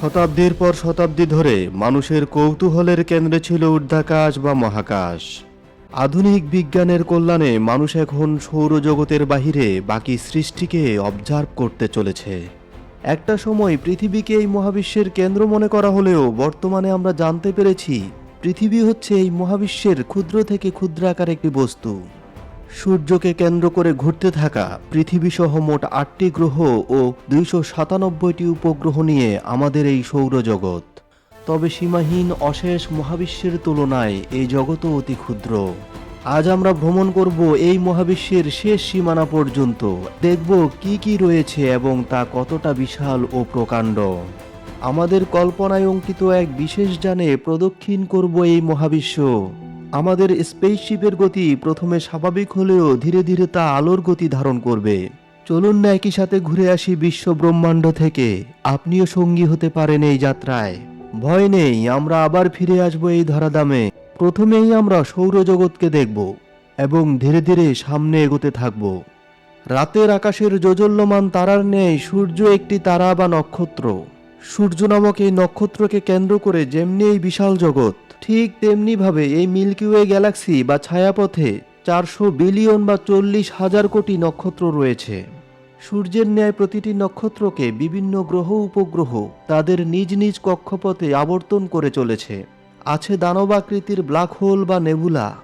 শতাব্দীর পর শতাব্দী ধরে মানুষের কৌতূহলের কেন্দ্রে ছিল ঊর্ধ্বাকাশ বা মহাকাশ। আধুনিক বিজ্ঞানের কল্যাণে মানুষ এখন সৌরজগতের বাহিরে বাকি সৃষ্টিকে অবজার্ভ করতে চলেছে। একটা সময় পৃথিবীকে এই মহাবিশ্বের কেন্দ্র মনে করা হলেও বর্তমানে আমরা জানতে পেরেছি, পৃথিবী হচ্ছে এই মহাবিশ্বের ক্ষুদ্র থেকে ক্ষুদ্রাকার একটি বস্তু। সূর্যকে কেন্দ্র করে ঘুরতে থাকা পৃথিবী সহ মোট আটটি গ্রহ ও দুইশো সাতানব্বইটি উপগ্রহ নিয়ে আমাদের এই সৌরজগৎ। তবে সীমাহীন অশেষ মহাবিশ্বের তুলনায় এই জগৎও অতি ক্ষুদ্র। আজ আমরা ভ্রমণ করব এই মহাবিশ্বের শেষ সীমানা পর্যন্ত। দেখব কি কি রয়েছে এবং তা কতটা বিশাল ও প্রকাণ্ড। আমাদের কল্পনায় অঙ্কিত এক বিশেষ যানে প্রদক্ষিণ করব এই মহাবিশ্ব। আমাদের স্পেসশিপের গতি প্রথমে স্বাভাবিক হলেও ধীরে ধীরে তা আলোর গতি ধারণ করবে। চলুন না একই সাথে ঘুরে আসি বিশ্ব ব্রহ্মাণ্ড থেকে। আপনিও সঙ্গী হতে পারেন এই যাত্রায়। ভয় নেই, আমরা আবার ফিরে আসব এই ধরাদামে প্রথমেই আমরা সৌরজগৎকে দেখব এবং ধীরে ধীরে সামনে এগোতে থাকব। রাতের আকাশের যোজল্যমান তারার ন্যায় সূর্য একটি তারা বা নক্ষত্র। সূর্য নামক এই নক্ষত্রকে কেন্দ্র করে যেমনি এই বিশাল জগৎ ঠিক তেমনিভাবে এই মিল্কি ওয়ে গ্যালাক্সি বা ছায়াপথে চারশো বিলিয়ন বা চল্লিশ হাজার কোটি নক্ষত্র রয়েছে। সূর্যের ন্যায় প্রতিটি নক্ষত্রকে বিভিন্ন গ্রহ উপগ্রহ তাদের নিজ নিজ কক্ষপথে আবর্তন করে চলেছে। আছে দানবাকৃতির ব্ল্যাক হোল বা নেবুলা।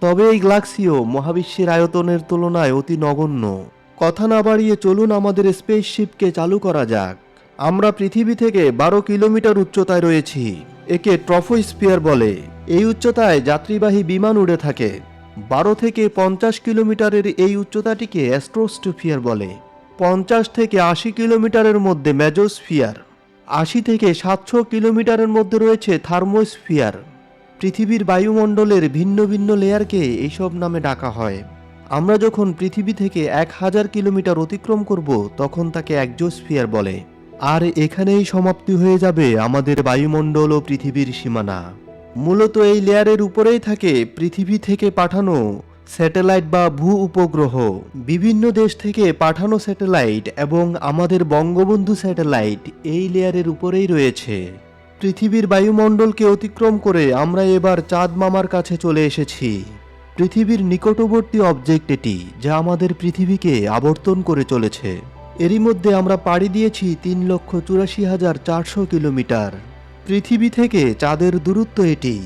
তবে এই গ্যালাক্সিও মহাবিশ্বের আয়তনের তুলনায় অতি নগণ্য। কথা না বাড়িয়ে চলুন আমাদের স্পেসশিপকে চালু করা যাক। আমরা পৃথিবী থেকে বারো কিলোমিটার উচ্চতায় রয়েছি। একে ট্রফোস্পিয়ার বলে। এই উচ্চতায় যাত্রীবাহী বিমান উড়ে থাকে। বারো থেকে পঞ্চাশ কিলোমিটারের এই উচ্চতাটিকে অ্যাস্ট্রোস্টোফিয়ার বলে। পঞ্চাশ থেকে আশি কিলোমিটারের মধ্যে ম্যাজোস্ফিয়ার আশি থেকে সাতশো কিলোমিটারের মধ্যে রয়েছে থার্মোস্ফিয়ার। পৃথিবীর বায়ুমণ্ডলের ভিন্ন ভিন্ন লেয়ারকে এইসব নামে ডাকা হয়। আমরা যখন পৃথিবী থেকে এক হাজার কিলোমিটার অতিক্রম করব, তখন তাকে একজোস্ফিয়ার বলে। আর এখানেই সমাপ্তি হয়ে যাবে আমাদের বায়ুমণ্ডল ও পৃথিবীর সীমানা। মূলত এই লেয়ারের উপরেই থাকে পৃথিবী থেকে পাঠানো স্যাটেলাইট বা ভূ উপগ্রহ। বিভিন্ন দেশ থেকে পাঠানো স্যাটেলাইট এবং আমাদের বঙ্গবন্ধু স্যাটেলাইট এই লেয়ারের উপরেই রয়েছে। পৃথিবীর বায়ুমণ্ডলকে অতিক্রম করে আমরা এবার চাঁদ মামার কাছে চলে এসেছি। পৃথিবীর নিকটবর্তী অবজেক্ট এটি, যা আমাদের পৃথিবীকে আবর্তন করে চলেছে। এরই মধ্যে আমরা পাড়ি দিয়েছি তিন লক্ষ চুরাশি হাজার চারশো কিলোমিটার। পৃথিবী থেকে চাঁদের দূরত্ব এটি।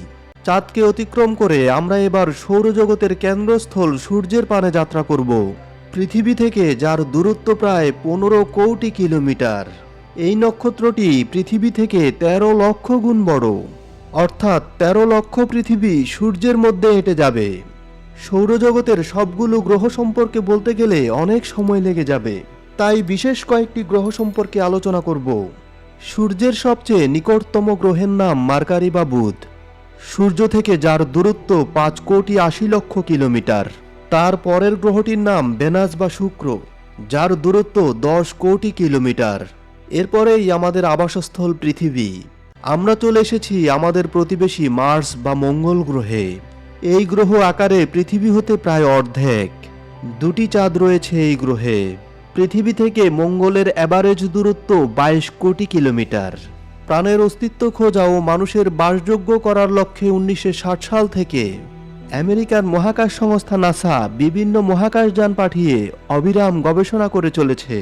চাঁদকে অতিক্রম করে আমরা এবার সৌরজগতের কেন্দ্রস্থল সূর্যের পানে যাত্রা করব। পৃথিবী থেকে যার দূরত্ব প্রায় পনেরো কোটি কিলোমিটার। এই নক্ষত্রটি পৃথিবী থেকে তেরো লক্ষ গুণ বড়। অর্থাৎ তেরো লক্ষ পৃথিবী সূর্যের মধ্যে হেঁটে যাবে। সৌরজগতের সবগুলো গ্রহ সম্পর্কে বলতে গেলে অনেক সময় লেগে যাবে। তাই বিশেষ কয়েকটি গ্রহ সম্পর্কে আলোচনা করব। সূর্যের সবচেয়ে নিকটতম গ্রহের নাম মার্কারি বা বুধ। সূর্য থেকে যার দূরত্ব পাঁচ কোটি আশি লক্ষ কিলোমিটার। তার পরের গ্রহটির নাম ভেনাস বা শুক্র, যার দূরত্ব দশ কোটি কিলোমিটার। এরপরেই আমাদের আবাসস্থল পৃথিবী। আমরা চলে এসেছি আমাদের প্রতিবেশী মার্স বা মঙ্গল গ্রহে। এই গ্রহ আকারে পৃথিবী হতে প্রায় অর্ধেক। দুটি চাঁদ রয়েছে এই গ্রহে। পৃথিবী থেকে মঙ্গলের অ্যাভারেজ দূরত্ব বাইশ কোটি কিলোমিটার। প্রাণের অস্তিত্ব খোঁজা ও মানুষের বাসযোগ্য করার লক্ষ্যে উনিশশো ষাট সাল থেকে। আমেরিকার মহাকাশ সংস্থা নাসা বিভিন্ন মহাকাশযান পাঠিয়ে অবিরাম গবেষণা করে চলেছে।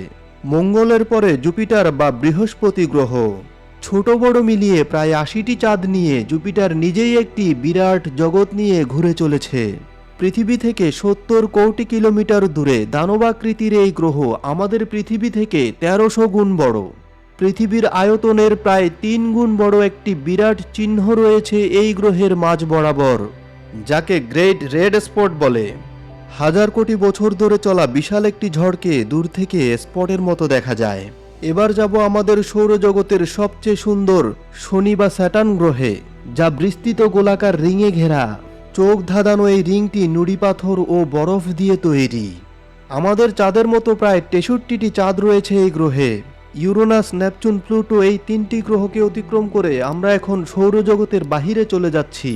মঙ্গলের পরে জুপিটার বা বৃহস্পতি গ্রহ। ছোট বড় মিলিয়ে প্রায় আশিটি চাঁদ নিয়ে জুপিটার নিজেই একটি বিরাট জগৎ নিয়ে ঘুরে চলেছে। পৃথিবী থেকে সত্তর কোটি কিলোমিটার দূরে দানবাকৃতির এই গ্রহ আমাদের পৃথিবী থেকে তেরোশো গুণ বড়। পৃথিবীর আয়তনের প্রায় তিন গুণ বড় একটি বিরাট চিহ্ন রয়েছে এই গ্রহের মাঝ বরাবর, যাকে গ্রেট রেড স্পট বলে। হাজার কোটি বছর ধরে চলা বিশাল একটি ঝড়কে দূর থেকে স্পটের মতো দেখা যায়। এবার যাব আমাদের সৌরজগতের সবচেয়ে সুন্দর শনি বা স্যাটার্ন গ্রহে, যা বিস্তৃত গোলাকার রিঙে ঘেরা। চোখ ধাঁধানো এই রিংটি নুড়ি পাথর ও বরফ দিয়ে তৈরি। আমাদের চাঁদের মতো প্রায় তেষট্টিটি চাঁদ রয়েছে এই গ্রহে। ইউরোনাস, নেপচুন, প্লুটো এই তিনটি গ্রহকে অতিক্রম করে আমরা এখন সৌরজগতের বাহিরে চলে যাচ্ছি।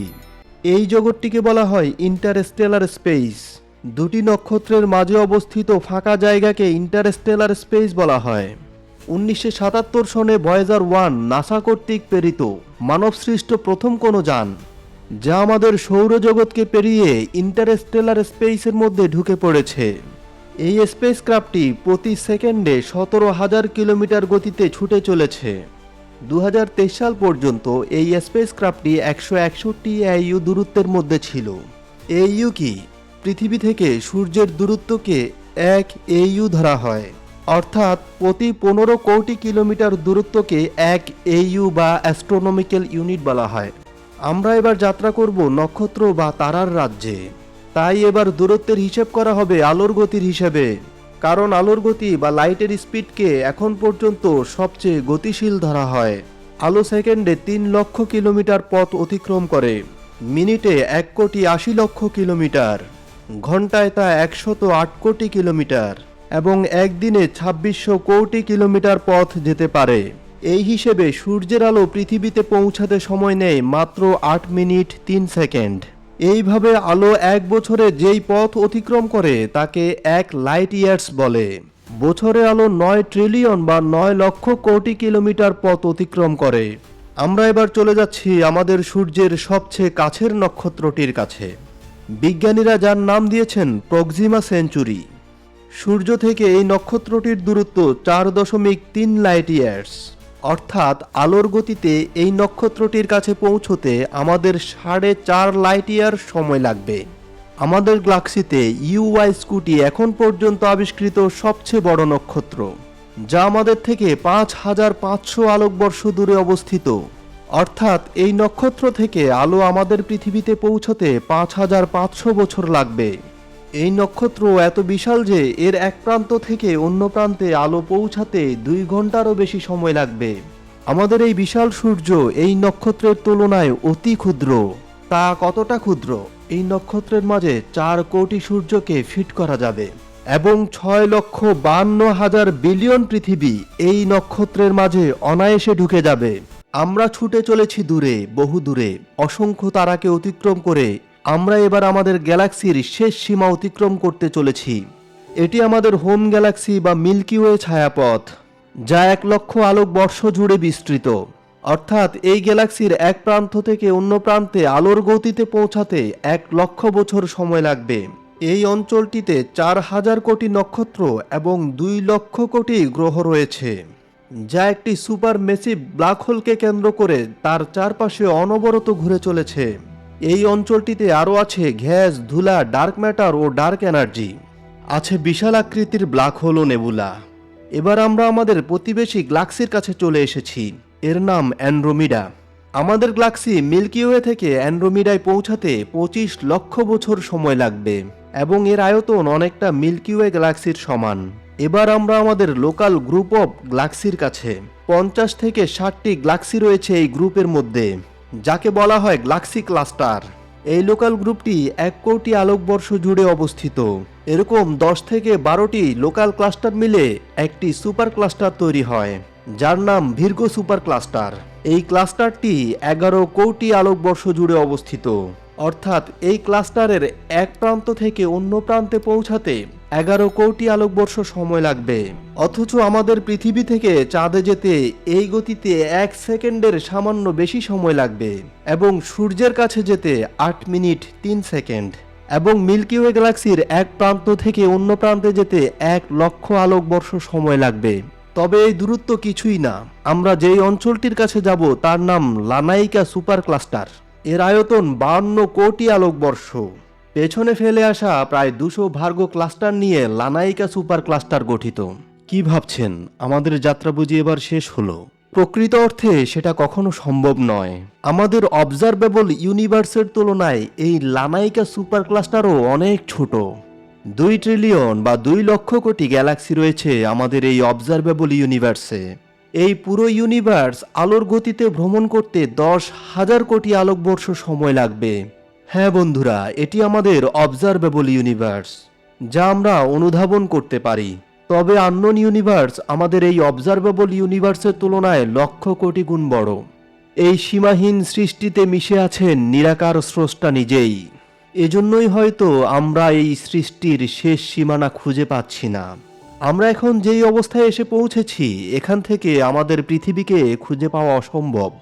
এই জগৎটিকে বলা হয় ইন্টারস্টেলার স্পেস। দুটি নক্ষত্রের মাঝে অবস্থিত ফাঁকা জায়গাকে ইন্টারস্টেলার স্পেস বলা হয়। উনিশশো সাতাত্তর সনে ভয়েজার ওয়ান নাসা কর্তৃক প্রেরিত মানবসৃষ্ট প্রথম কোনো যান। যা আমাদের সৌরজগৎকে পেরিয়ে ইন্টারস্টেলার স্পেসের মধ্যে ঢুকে পড়েছে। এই স্পেসক্রাফটটি প্রতি সেকেন্ডে সতেরো হাজার কিলোমিটার গতিতে ছুটে চলেছে। দু হাজার তেইশ সাল পর্যন্ত এই স্পেস স্পেসক্রাফটটি একশো একষট্টি আইইউ দূরত্বের মধ্যে ছিল। এইউ কি? পৃথিবী থেকে সূর্যের দূরত্বকে এক এইউ ধরা হয়। অর্থাৎ প্রতি পনেরো কোটি কিলোমিটার দূরত্বকে এক এইউ বা অ্যাস্ট্রোনমিক্যাল ইউনিট বলা হয়। আমরা এবার যাত্রা করব নক্ষত্র বা তারার রাজ্যে। তাই এবার দূরত্বের হিসেব করা হবে আলোর গতির হিসেবে। কারণ আলোর গতি বা লাইটের স্পিডকে এখন পর্যন্ত সবচেয়ে গতিশীল ধরা হয়। আলো সেকেন্ডে তিন লক্ষ কিলোমিটার পথ অতিক্রম করে। মিনিটে এক কোটি আশি লক্ষ কিলোমিটার। ঘন্টায় তা একশত আট কোটি কিলোমিটার। এবং একদিনে ছাব্বিশশো কোটি কিলোমিটার পথ যেতে পারে। এই হিসেবে সূর্যের আলো পৃথিবীতে পৌঁছাতে সময় নেয় মাত্র আট মিনিট তিন সেকেন্ড। এইভাবে আলো এক বছরে যেই পথ অতিক্রম করে, তাকে এক লাইট ইয়ার্স বলে। বছরে আলো নয় ট্রিলিয়ন বা নয় লক্ষ কোটি কিলোমিটার পথ অতিক্রম করে। আমরা এবার চলে যাচ্ছি আমাদের সূর্যের সবচেয়ে কাছের নক্ষত্রটির কাছে। বিজ্ঞানীরা যার নাম দিয়েছেন প্রক্সিমা সেঞ্চুরি। সূর্য থেকে এই নক্ষত্রটির দূরত্ব চার দশমিক তিন লাইট ইয়ার্স অর্থাৎ আলোর গতিতে এই নক্ষত্রটির কাছে পৌঁছতে আমাদের সাড়ে চার লাইট ইয়ার সময় লাগবে। আমাদের গ্লাক্সিতে ইউআই স্কুটি এখন পর্যন্ত আবিষ্কৃত সবচেয়ে বড় নক্ষত্র, যা আমাদের থেকে পাঁচ হাজার পাঁচশো আলোকবর্ষ দূরে অবস্থিত। অর্থাৎ এই নক্ষত্র থেকে আলো আমাদের পৃথিবীতে পৌঁছতে পাঁচ হাজার পাঁচশো বছর লাগবে। এই নক্ষত্র এত বিশাল যে এর এক প্রান্ত থেকে অন্য প্রান্তে আলো পৌঁছাতে দুই ঘন্টারও বেশি সময় লাগবে। আমাদের এই বিশাল সূর্য এই নক্ষত্রের তুলনায় অতি ক্ষুদ্র। তা কতটা ক্ষুদ্র? এই নক্ষত্রের মাঝে চার কোটি সূর্যকে ফিট করা যাবে। এবং ছয় লক্ষ বান্ন হাজার বিলিয়ন পৃথিবী এই নক্ষত্রের মাঝে অনায়াসে ঢুকে যাবে। আমরা ছুটে চলেছি দূরে বহু দূরে অসংখ্য তারাকে অতিক্রম করে আমরা এবার আমাদের গ্যালাক্সির শেষ সীমা অতিক্রম করতে চলেছি। এটি আমাদের হোম গ্যালাক্সি বা মিল্কি ওয়ে ছায়াপথ, যা এক লক্ষ আলোক বর্ষ জুড়ে বিস্তৃত। অর্থাৎ এই গ্যালাক্সির এক প্রান্ত থেকে অন্য প্রান্তে আলোর গতিতে পৌঁছাতে এক লক্ষ বছর সময় লাগবে। এই অঞ্চলটিতে চার হাজার কোটি নক্ষত্র এবং দুই লক্ষ কোটি গ্রহ রয়েছে, যা একটি সুপার মেসিভ ব্ল্যাক হোলকে কেন্দ্র করে তার চারপাশে অনবরত ঘুরে চলেছে। এই অঞ্চলটিতে আরও আছে গ্যাস, ধুলা ডার্ক ম্যাটার ও ডার্ক এনার্জি আছে বিশাল আকৃতির ব্ল্যাক হোল ও নেবুলা। এবার আমরা আমাদের প্রতিবেশী গ্লাক্সির কাছে চলে এসেছি। এর নাম অ্যান্ড্রোমিডা। আমাদের গ্লাক্সি মিল্কি ওয়ে থেকে অ্যান্ড্রোমিডায় পৌঁছাতে পঁচিশ লক্ষ বছর সময় লাগবে এবং এর আয়তন অনেকটা মিল্কি ওয়ে গ্যালাক্সির সমান। এবার আমরা আমাদের লোকাল গ্রুপ অফ গ্লাক্সির কাছে পঞ্চাশ থেকে ষাটটি গ্লাক্সি রয়েছে এই গ্রুপের মধ্যে। যাকে বলা হয় গ্লাক্সি ক্লাস্টার। এই লোকাল গ্রুপটি এক কোটি আলোকবর্ষ জুড়ে অবস্থিত। এরকম দশ থেকে বারোটি লোকাল ক্লাস্টার মিলে একটি সুপার ক্লাস্টার তৈরি হয়, যার নাম ভির্গো সুপার ক্লাস্টার। এই ক্লাস্টারটি এগারো কোটি আলোকবর্ষ জুড়ে অবস্থিত। অর্থাৎ এই ক্লাস্টারের এক প্রান্ত থেকে অন্য প্রান্তে পৌঁছাতে এগারো কোটি আলোকবর্ষ সময় লাগবে। অথচ আমাদের পৃথিবী থেকে চাঁদে যেতে এই গতিতে এক সেকেন্ডের সামান্য বেশি সময় লাগবে এবং সূর্যের কাছে যেতে আট মিনিট তিন সেকেন্ড এবং মিল্কি ওয়ে গ্যালাক্সির এক প্রান্ত থেকে অন্য প্রান্তে যেতে এক লক্ষ আলোকবর্ষ সময় লাগবে। তবে এই দূরত্ব কিছুই না। আমরা যেই অঞ্চলটির কাছে যাব তার নাম লানাইকা সুপার ক্লাস্টার। এর আয়তন বান্ন কোটি আলোকবর্ষ। পেছনে ফেলে আসা প্রায় দুশো ভার্গো ক্লাস্টার নিয়ে লানাইকা সুপার ক্লাস্টার গঠিত। কি ভাবছেন? আমাদের যাত্রা বুঝি এবার শেষ হলো। প্রকৃত অর্থে সেটা কখনো সম্ভব নয়। আমাদের অবজারভেবল ইউনিভার্সের তুলনায় এই লানাইকা সুপার ক্লাস্টারও অনেক ছোট। দুই ট্রিলিয়ন বা দুই লক্ষ কোটি গ্যালাক্সি রয়েছে আমাদের এই অবজারভেবল ইউনিভার্সে এই পুরো ইউনিভার্স আলোর গতিতে ভ্রমণ করতে দশ হাজার কোটি আলোকবর্ষ সময় লাগবে। হ্যাঁ বন্ধুরা, এটি আমাদের অবজারভেবল ইউনিভার্স যা আমরা অনুধাবন করতে পারি। তবে আননোন ইউনিভার্স আমাদের এই অবজারভেবল ইউনিভার্সের তুলনায় লক্ষ কোটি গুণ বড়। এই সীমাহীন সৃষ্টিতে মিশে আছেন নিরাকার স্রষ্টা নিজেই। এজন্যই হয়তো আমরা এই সৃষ্টির শেষ সীমানা খুঁজে পাচ্ছি না। আমরা এখন যেই অবস্থায় এসে পৌঁছেছি, এখান থেকে আমাদের পৃথিবীকে খুঁজে পাওয়া অসম্ভব।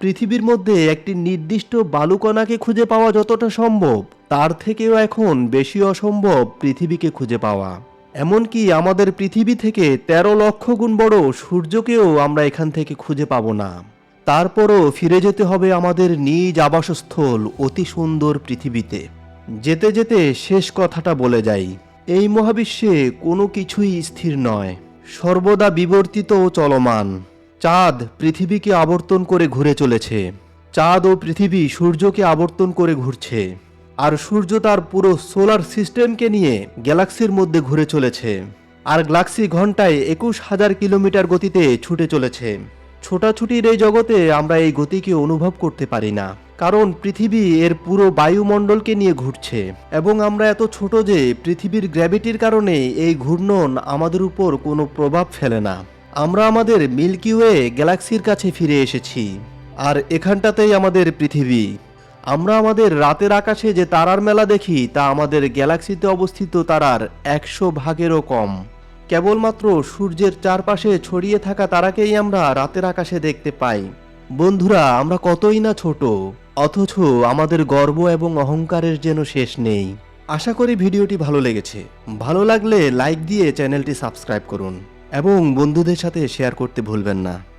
পৃথিবীর মধ্যে একটি নির্দিষ্ট বালুকণাকে খুঁজে পাওয়া যতটা সম্ভব, তার থেকেও এখন বেশি অসম্ভব পৃথিবীকে খুঁজে পাওয়া। এমনকি আমাদের পৃথিবী থেকে ১৩ লক্ষ গুণ বড় সূর্যকেও আমরা এখান থেকে খুঁজে পাবো না। তারপরও ফিরে যেতে হবে আমাদের নিজ আবাসস্থল অতি সুন্দর পৃথিবীতে। যেতে যেতে শেষ কথাটা বলে যাই। এই মহাবিশ্বে কোনো কিছুই স্থির নয়। সর্বদা বিবর্তিত ও চলমান। চাঁদ পৃথিবীকে আবর্তন করে ঘুরে চলেছে। চাঁদ ও পৃথিবী সূর্যকে আবর্তন করে ঘুরছে। আর সূর্য তার পুরো সোলার সিস্টেমকে নিয়ে গ্যালাক্সির মধ্যে ঘুরে চলেছে। আর গ্যালাক্সি ঘন্টায় একুশ হাজার কিলোমিটার গতিতে ছুটে চলেছে। ছোটাছুটির এই জগতে আমরা এই গতিকে অনুভব করতে পারি না। কারণ পৃথিবী এর পুরো বায়ুমণ্ডলকে নিয়ে ঘুরছে। এবং আমরা এত ছোট যে পৃথিবীর গ্র্যাভিটির কারণে এই ঘূর্ণন আমাদের উপর কোনো প্রভাব ফেলে না। আমরা আমাদের মিল্কি ওয়ে গ্যালাক্সির কাছে ফিরে এসেছি, আর এখানটাতেই আমাদের পৃথিবী। আমরা আমাদের রাতের আকাশে যে তারার মেলা দেখি, তা আমাদের গ্যালাক্সিতে অবস্থিত তারার একশো ভাগেরও কম। কেবলমাত্র সূর্যের চারপাশে ছড়িয়ে থাকা তারাকেই আমরা রাতের আকাশে দেখতে পাই। বন্ধুরা, আমরা কতই না ছোট, অথচ আমাদের গর্ব এবং অহংকারের যেন শেষ নেই। আশা করি ভিডিওটি ভালো লেগেছে। ভালো লাগলে লাইক দিয়ে চ্যানেলটি সাবস্ক্রাইব করুন। এবং বন্ধুদের সাথে শেয়ার করতে ভুলবেন না।